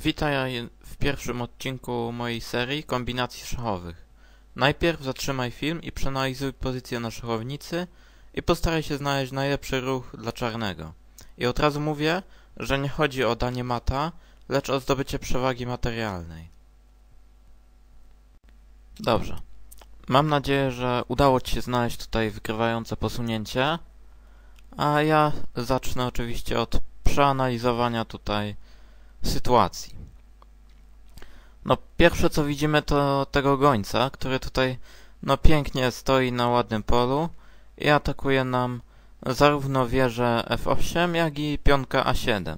Witaj w pierwszym odcinku mojej serii kombinacji szachowych. Najpierw zatrzymaj film i przeanalizuj pozycję na szachownicy i postaraj się znaleźć najlepszy ruch dla czarnego. I od razu mówię, że nie chodzi o danie mata, lecz o zdobycie przewagi materialnej. Dobrze. Mam nadzieję, że udało Ci się znaleźć tutaj wykrywające posunięcie, a ja zacznę oczywiście od przeanalizowania tutaj sytuacji. No, pierwsze co widzimy to tego gońca, który tutaj no pięknie stoi na ładnym polu i atakuje nam zarówno wieżę F8, jak i pionka A7.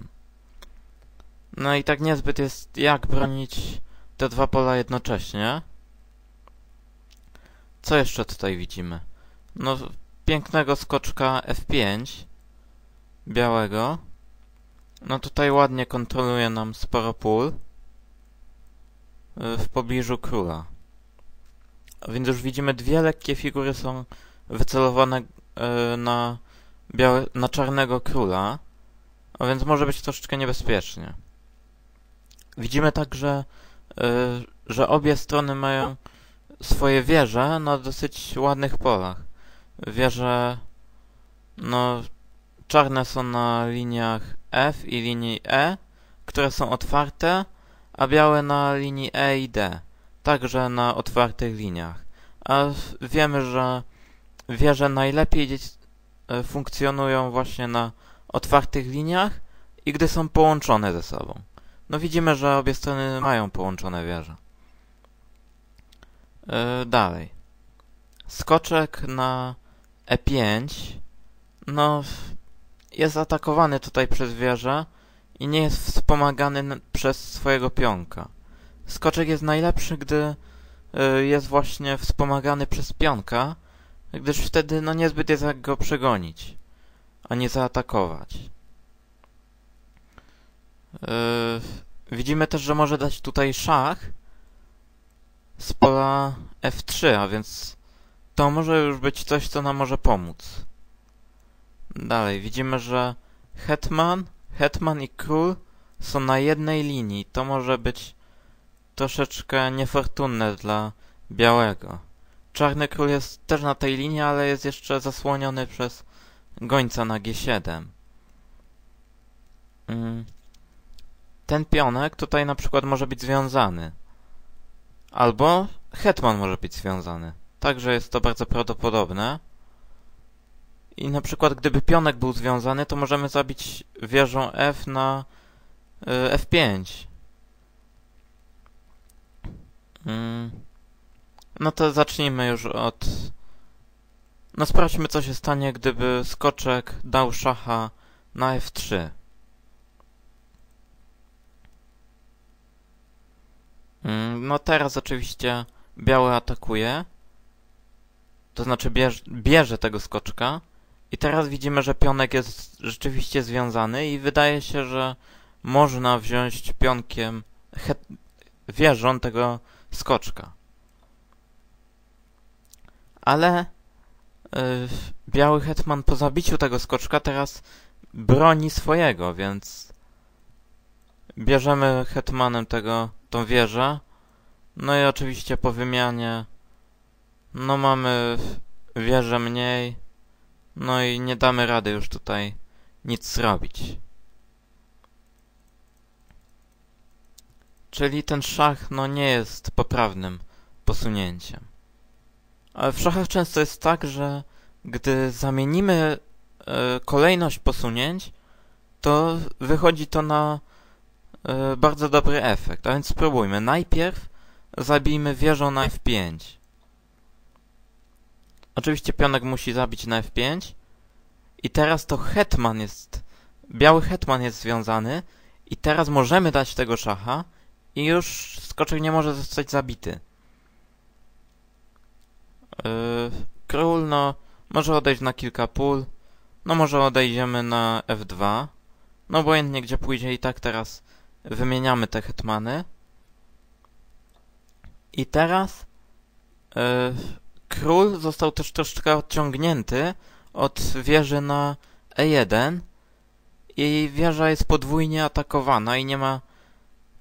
No i tak niezbyt jest jak bronić te dwa pola jednocześnie. Co jeszcze tutaj widzimy? No, pięknego skoczka F5 białego. No tutaj ładnie kontroluje nam sporo pól y, w pobliżu króla. Więc już widzimy dwie lekkie figury są wycelowane y, na, białe, na czarnego króla, a więc może być troszeczkę niebezpiecznie. Widzimy także, y, że obie strony mają swoje wieże na dosyć ładnych polach. Wieże, no, czarne są na liniach F i linii E, które są otwarte, a białe na linii E i D, także na otwartych liniach. A wiemy, że wieże najlepiej e, funkcjonują właśnie na otwartych liniach i gdy są połączone ze sobą. No widzimy, że obie strony mają połączone wieże. Yy, dalej. Skoczek na E5. No, jest atakowany tutaj przez wieżę i nie jest wspomagany przez swojego pionka. Skoczek jest najlepszy, gdy y, jest właśnie wspomagany przez pionka, gdyż wtedy no niezbyt jest jak go przegonić, a nie zaatakować. Yy, widzimy też, że może dać tutaj szach z pola F3, a więc to może już być coś, co nam może pomóc. Dalej, widzimy, że hetman, hetman i król są na jednej linii. To może być troszeczkę niefortunne dla białego. Czarny król jest też na tej linii, ale jest jeszcze zasłoniony przez gońca na G7. Mm. Ten pionek tutaj na przykład może być związany. Albo hetman może być związany. Także jest to bardzo prawdopodobne. I na przykład gdyby pionek był związany, to możemy zabić wieżą F na y, F5. Mm. No to zacznijmy już od... No sprawdźmy co się stanie, gdyby skoczek dał szacha na F3. Mm, no teraz oczywiście biały atakuje. To znaczy bierze, bierze tego skoczka. I teraz widzimy, że pionek jest rzeczywiście związany i wydaje się, że można wziąć pionkiem wieżą tego skoczka. Ale yy, biały hetman po zabiciu tego skoczka teraz broni swojego, więc bierzemy hetmanem tego, tą wieżę. No i oczywiście po wymianie no mamy wieżę mniej. No i nie damy rady już tutaj nic zrobić. Czyli ten szach no nie jest poprawnym posunięciem. Ale w szachach często jest tak, że gdy zamienimy y, kolejność posunięć, to wychodzi to na y, bardzo dobry efekt. A więc spróbujmy. Najpierw zabijmy wieżą na F5. Oczywiście pionek musi zabić na F5. I teraz to hetman jest... Biały hetman jest związany. I teraz możemy dać tego szacha. I już skoczek nie może zostać zabity. Yy, król, no... Może odejść na kilka pól. No może odejdziemy na F2. No obojętnie gdzie pójdzie i tak teraz wymieniamy te hetmany. I teraz... Yy, król został też troszeczkę odciągnięty od wieży na E1 i wieża jest podwójnie atakowana i nie ma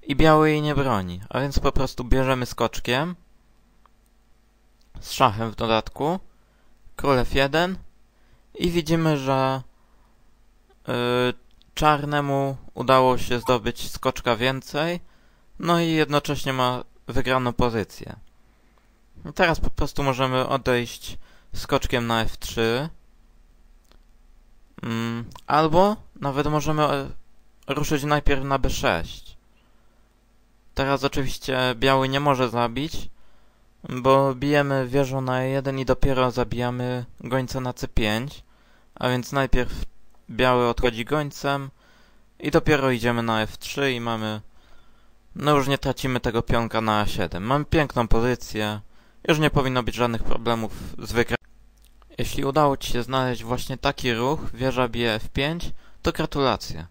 i biały jej nie broni, a więc po prostu bierzemy skoczkiem. Z szachem w dodatku. Król F1 i widzimy, że yy, czarnemu udało się zdobyć skoczka więcej, no i jednocześnie ma wygraną pozycję. I teraz po prostu możemy odejść skoczkiem na F3, mm, albo nawet możemy e, ruszyć najpierw na B6. Teraz oczywiście biały nie może zabić, bo bijemy wieżą na E1 i dopiero zabijamy gońca na C5, a więc najpierw biały odchodzi gońcem i dopiero idziemy na F3 i mamy... No już nie tracimy tego pionka na A7. Mamy piękną pozycję, już nie powinno być żadnych problemów z wygraniem. Jeśli udało Ci się znaleźć właśnie taki ruch, wieża bije F5, to gratulacje.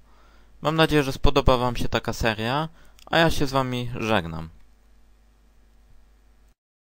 Mam nadzieję, że spodoba Wam się taka seria, a ja się z Wami żegnam.